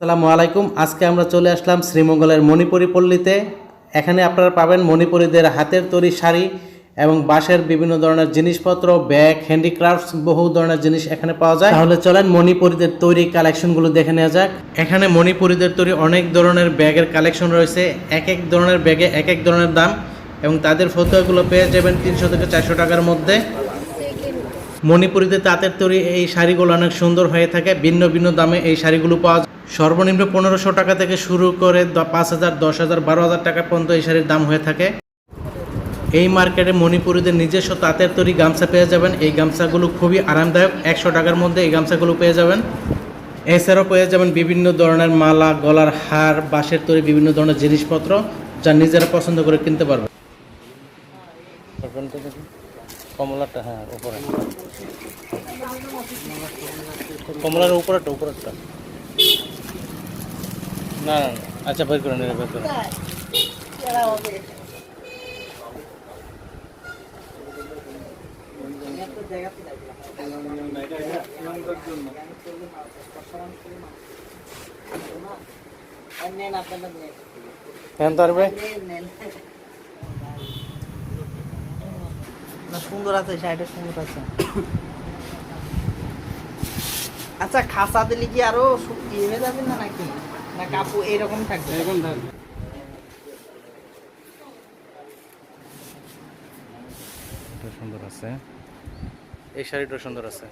আসসালামু আলাইকুম। আজকে আমরা চলে আসলাম শ্রীমঙ্গলের মণিপুরী পল্লীতে এখানে আপনারা পাবেন মণিপুরীদের হাতের তৈরি শাড়ি এবং বাঁশের বিভিন্ন ধরনের জিনিসপত্র, ব্যাগ, হ্যান্ডিক্রাফটস, বহু ধরনের জিনিস এখানে পাওয়া যায়। তাহলে চলেন মণিপুরীদের তৈরি কালেকশনগুলো দেখে নেওয়া যাক। এখানে মণিপুরীদের তৈরি অনেক ধরনের ব্যাগের কালেকশন রয়েছে। এক এক ধরনের ব্যাগে এক এক ধরনের দাম এবং তাদের ফটোগুলো পেয়ে যাবেন তিনশো থেকে চারশো টাকার মধ্যে। মণিপুরিতে তাঁতের তৈরি এই শাড়িগুলো অনেক সুন্দর হয়ে থাকে। ভিন্ন ভিন্ন দামে এই শাড়িগুলো পাওয়া যায়। সর্বনিম্ন পনেরোশো টাকা থেকে শুরু করে পাঁচ হাজার, দশ হাজার, বারো হাজার টাকা পর্যন্ত এই শাড়ির দাম হয়ে থাকে। এই মার্কেটে মণিপুরীদের নিজস্ব তাঁতের তৈরি গামছা পেয়ে যাবেন। এই গামছাগুলো খুবই আরামদায়ক, একশো টাকার মধ্যে এই গামছাগুলো পেয়ে যাবেন। এছাড়াও পেয়ে যাবেন বিভিন্ন ধরনের মালা, গলার হার, বাঁশের তৈরি বিভিন্ন ধরনের জিনিসপত্র যা নিজেরা পছন্দ করে কিনতে পারবেন। কমলাটা হ্যাঁ উপরে। কমলার উপরেরটা উপরেরটা। না না আচ্ছা বের করে নেবে বের করে। সুন্দর আছে, শাড়িটা সুন্দর আছে। আচ্ছা খাসা দিলে কি আরও শুকিয়ে যাবে না নাকি? না কাপু থাকবে। এটা সুন্দর আছে। এই শাড়িটা সুন্দর আছে।